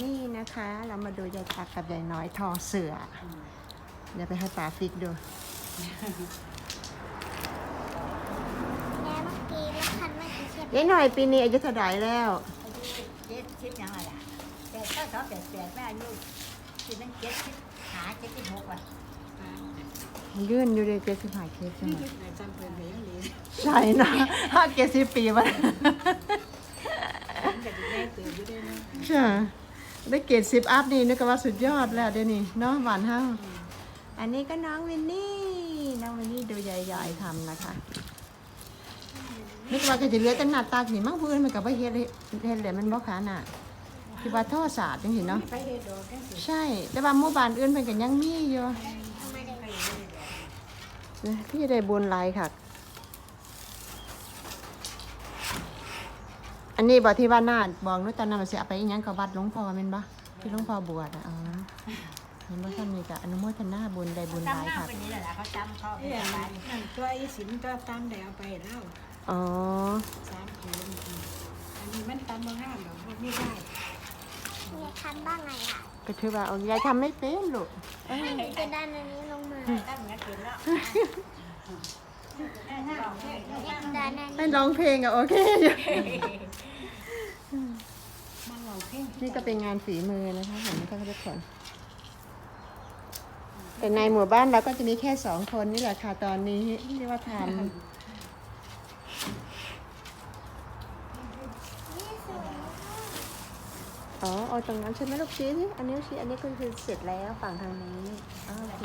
นี่นะคะ เรามาดูยายตักกับยายน้อยทอเสือเดี๋ยวไปให้ป๋าฟิกดูแม่เมื่อกี้รถคันเมื่อกี้ใช่ไหมยายหน่อยปีนี้อายุเท่าไหร่แล้ว เจ็ดสิบยังไงล่ะแปดเก้าสองแปดแปดแม่อายุสิบนั่นเจ็ดสิบหาเจ็ดสิบหกว่ะยื่นอยู่เลยเจ็ดสิบห้าเคสใช่ไหมในจำเป็นเหรียญเหรียญใช่นะห้าเจ็ดสิบปีมันแต่ดีแม่ตื่นอยู่ด้วยนะ ใช่ ได้เกรดสิบอัพนี่นึกว่าสุดยอดแล้วเดี๋ยวนี้เนาะหวานห้าอันนี้ก็น้องวินนี่น้องวินนี่ดูยายๆทำนะคะนึกว่าก็จะเหลือแต่หน้าตาหนิมั่งพื้นมันกับว่าเฮ็ดเลยเฮ็ดเลยมันบ่ขาน่ะที่ว่าท่อศาสตร์จังสิเนาะไปเฮ็ดดอกกันสิใช่ แต่ว่าหมู่บ้านอื่นเพิ่นก็ยังมีอยู่ทำไมเด็กนะพี่ได้บุญหลายค่ะ อันนี้บ่ที่ว่านาดบอกนู้นตอนนั้นมันสิเอาไปอีหยังกับวัดหลวงพ่อแม่นบ่ที่หลวงพ่อบวชอะอ๋อเห็นบ่ท่านมีก็อนุโมทนาบุญได้บุญหลายจำหน้าค่ะเป็นนี้แหละเขาจำเขาเอ้ยนั่นตัวไอ้สินตัวตามแดวไปแล้วอ๋อสามผืนอันนี้มันตามมาห้ามหรอกมันไม่ได้เนี่ยทำบ้างไงอะก็คือว่าเอายายทำไม่เป็นลูกจะดันอันนี้ลงมาตั้งเงินกินแล้วดันอันให้นี้ร้องเพลงอะโอเคอยู่มันเราเพ่ง นี่ก็เป็นงานฝีมือนะคะเห็นไหมคะทุกคนแต่ในหมู่บ้านเราก็จะมีแค่สองคนนี่แหละค่ะตอนนี้ที่ว่าทำนี่สวยอ๋อเอาตรงนั้นใช่ไหมลูกชี้นี่อันนี้ชี้อันนี้ก็คือเสร็จแล้วฝั่งทางนี้โอเค